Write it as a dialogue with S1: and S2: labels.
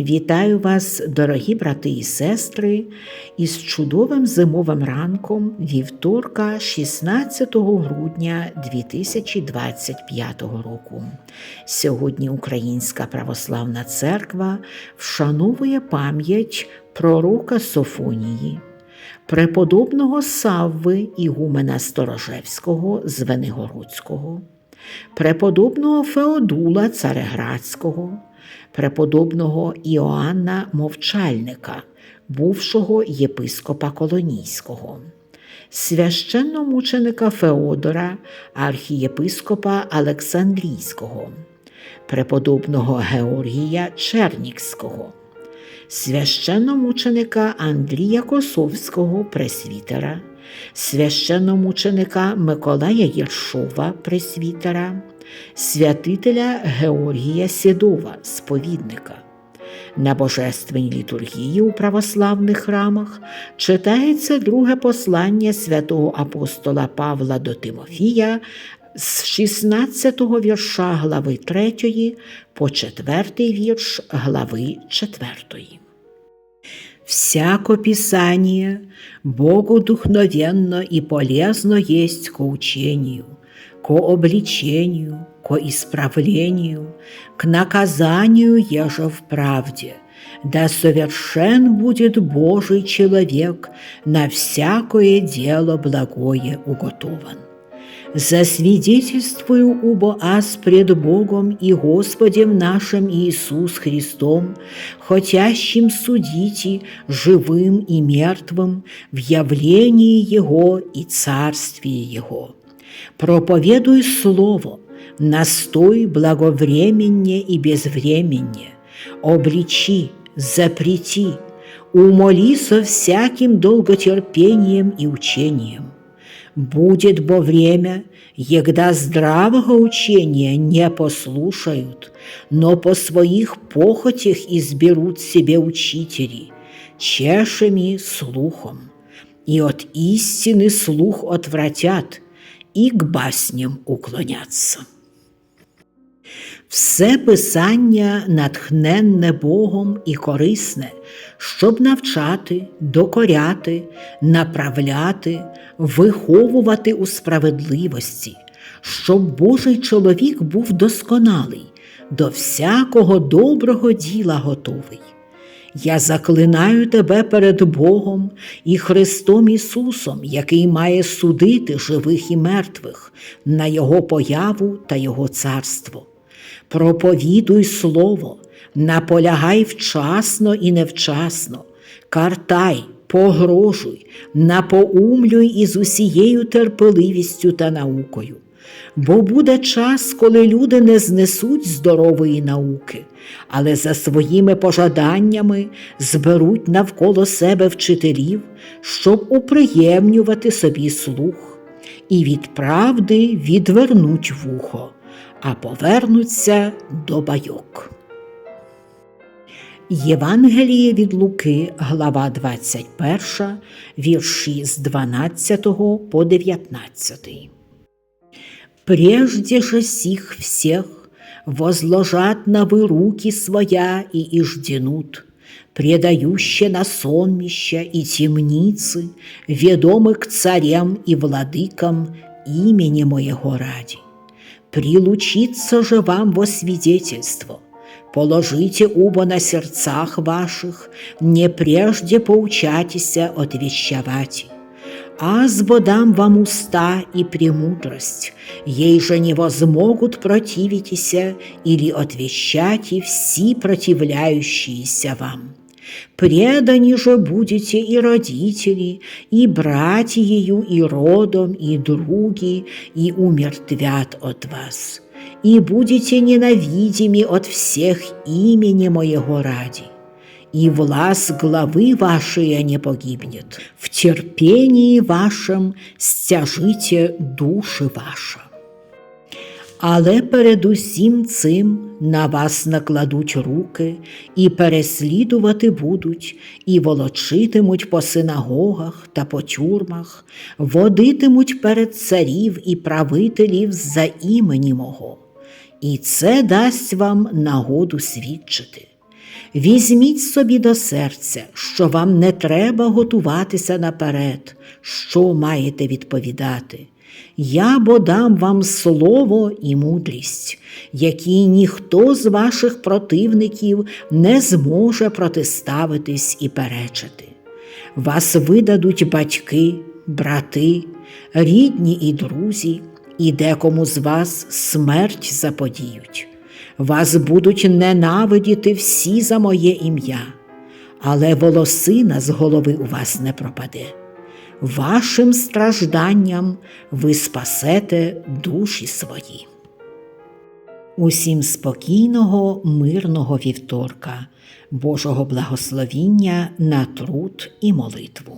S1: Вітаю вас, дорогі брати і сестри, із чудовим зимовим ранком вівторка 16 грудня 2025 року. Сьогодні Українська православна церква вшановує пам'ять пророка Софонії, преподобного Савви Ігумена Сторожевського з Венигородського, преподобного Феодула Цареградського преподобного Іоанна Мовчальника, бувшого єпископа Колонійського, священномученика Феодора, архієпископа Олександрійського, преподобного Георгія Чернікського, священномученика Андрія Косовського пресвітера, священномученика Миколая Єршова пресвітера, святителя Георгія Сідова, сповідника. На божественній літургії у православних храмах читається друге послання святого апостола Павла до Тимофія з 16 го вірша глави 3 по 4 вірш глави 4. Всяко Писание Богу духновенно и полезно есть ко учению, ко обличению, ко исправлению, к наказанию, еже в правде, да совершен будет Божий человек, на всякое дело благое уготован. Засвидетельствую убо аз пред Богом и Господем нашим Иисус Христом, хотящим судите живым и мертвым в явлении Его и Царствии Его. Проповедуй Слово, настой благовременне и безвременне, обличи, запрети, умоли со всяким долготерпением и учением. Будет бо время, егда здравого учения не послушают, но по своих похотях изберут себе учителей, чешами слухом, и от истины слух отвратят, и к басням уклоняться. Все писання натхненне Богом і корисне, щоб навчати, докоряти, направляти, виховувати у справедливості, щоб Божий чоловік був досконалий, до всякого доброго діла готовий. Я заклинаю тебе перед Богом і Христом Ісусом, який має судити живих і мертвих на Його появу та Його царство. Проповідуй Слово, наполягай вчасно і невчасно, картай, погрожуй, напоумлюй із усією терпеливістю та наукою. Бо буде час, коли люди не знесуть здорової науки, але за своїми пожаданнями зберуть навколо себе вчителів, щоб уприємнювати собі слух, і від правди відвернуть вухо, а повернуться до байок. Євангеліє від Луки, глава 21, вірші з 12 по 19. Прежде же сих всех возложат на вы руки своя и ижденут, предающие на сонмища и темницы, ведомы к царям и владыкам имени Моего ради. Прилучится же вам во свидетельство, положите убо на сердцах ваших, не прежде поучатися отвещавати аз дам вам уста и премудрость, ей же не возмогут противитеся или отвещать и все противляющиеся вам. Предани же будете и родители, и братья ее, и родом, и други, и умертвят от вас, и будете ненавидимы от всех имени Моего ради и власть главы вашей не погибнет. В терпении вашем стяжите душі ваша. Але перед усім цим на вас накладуть руки, і переслідувати будуть, і волочитимуть по синагогах та по тюрмах, водитимуть перед царів і правителів за імені мого, і це дасть вам нагоду свідчити. Візьміть собі до серця, що вам не треба готуватися наперед, що маєте відповідати. Я бо дам вам слово і мудрість, які ніхто з ваших противників не зможе протиставитись і перечити. Вас видадуть батьки, брати, рідні і друзі, і декому з вас смерть заподіють. Вас будуть ненавидіти всі за моє ім'я, але волосина з голови у вас не пропаде. Вашим стражданням ви спасете душі свої. Усім спокійного, мирного вівторка, Божого благословіння на труд і молитву.